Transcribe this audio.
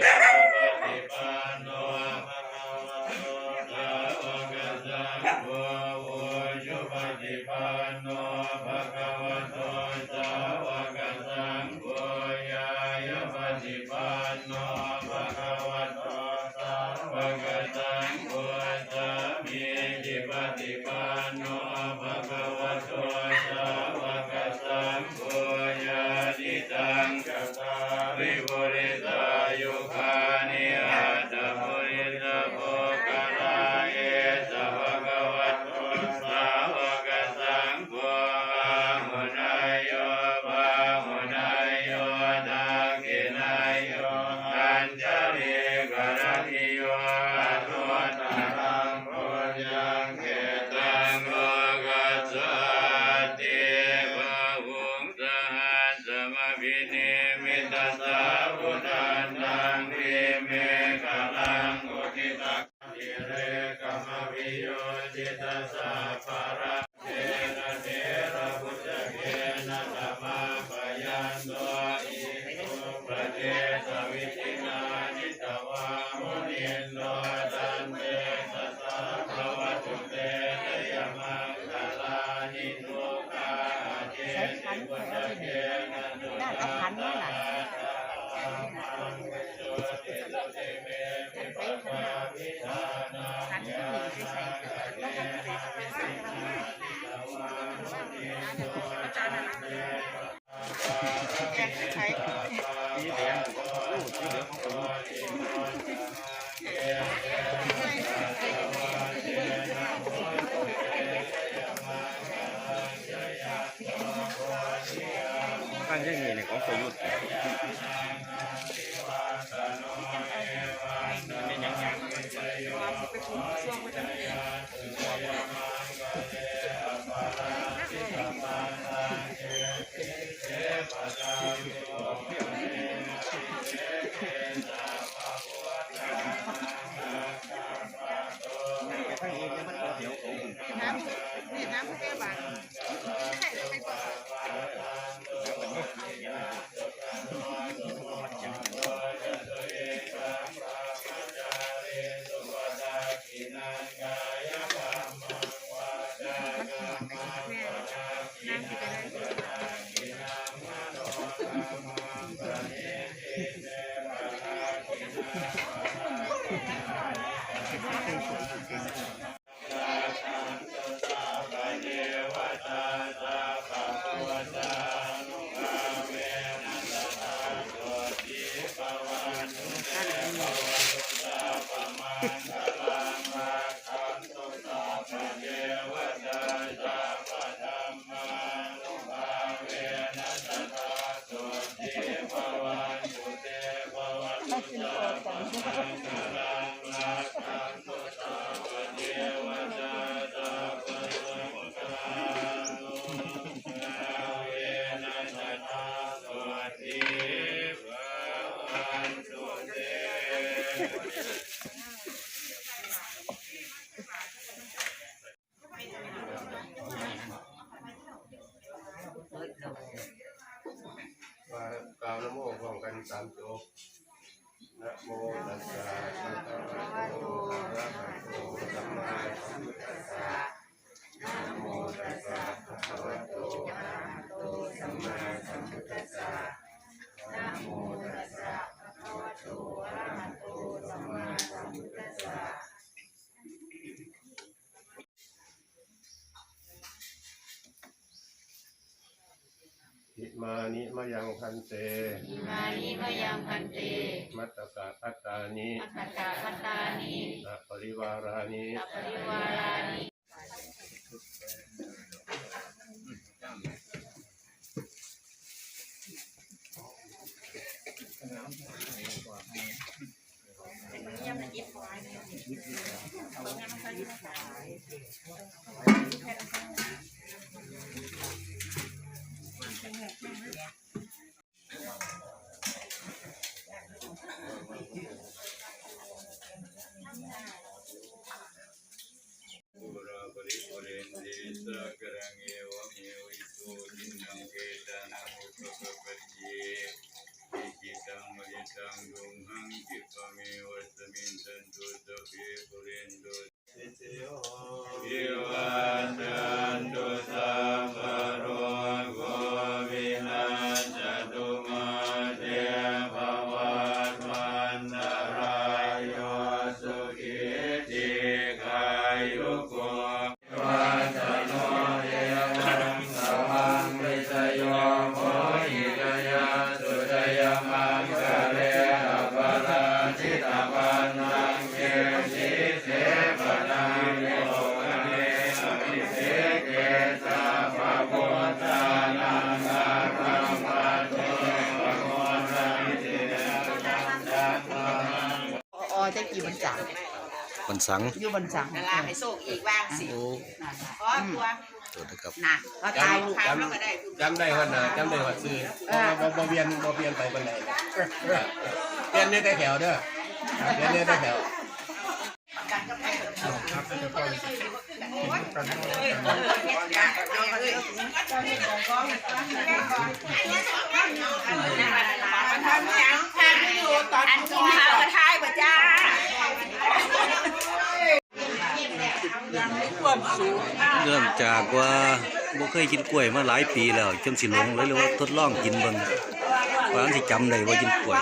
Yeah. 看见你那个手有。 ปัสสโนเอวัสสะมังคจโยปัจยาสุจยมังคะเลปะราชิตมังคะเอติเตปะราชิโกเนเอเกตาปะปุตตะนะตะปะโตน้ำนี่น้ำพระแม่บางใช่ไปก่อน That's important. và vào nó mô vòng gần 8 chỗ นะโมตัสสะภะคะวะโตอะระหะโตสัมมาสัมพุท มานิมยังพันเตมานิมยังพันเต มัตตสาพัตตานิมัตตาพัตตานิอปริวารานิอปริวารานิ ออจะกี่บรรจักมันสังอยู่บรรจักดาราให้โชคอีกบ้างสิโอ้เพราะตัวตัวนะครับน่ะก็ตายลูกถามแล้วก็ได้จำได้ว่าหนาจำได้ว่าซื้อบ่บ่บ่เวียนบ่เวียนไปบันไดเวียนนี่ได้แถวเด้อเวียนนี่ได้แถวกันกับใครเถอะทำยังทำอยู่ตอนกินข้าวกระทายป่ะจ้า เนื่องจากว่าบ่เคยกินกล้วยมาหลายปีแล้วจนสิหลงเลยเลยว่าทดลองกินเบิ่งว่ามันสิจำได้ว่ากินกล้วย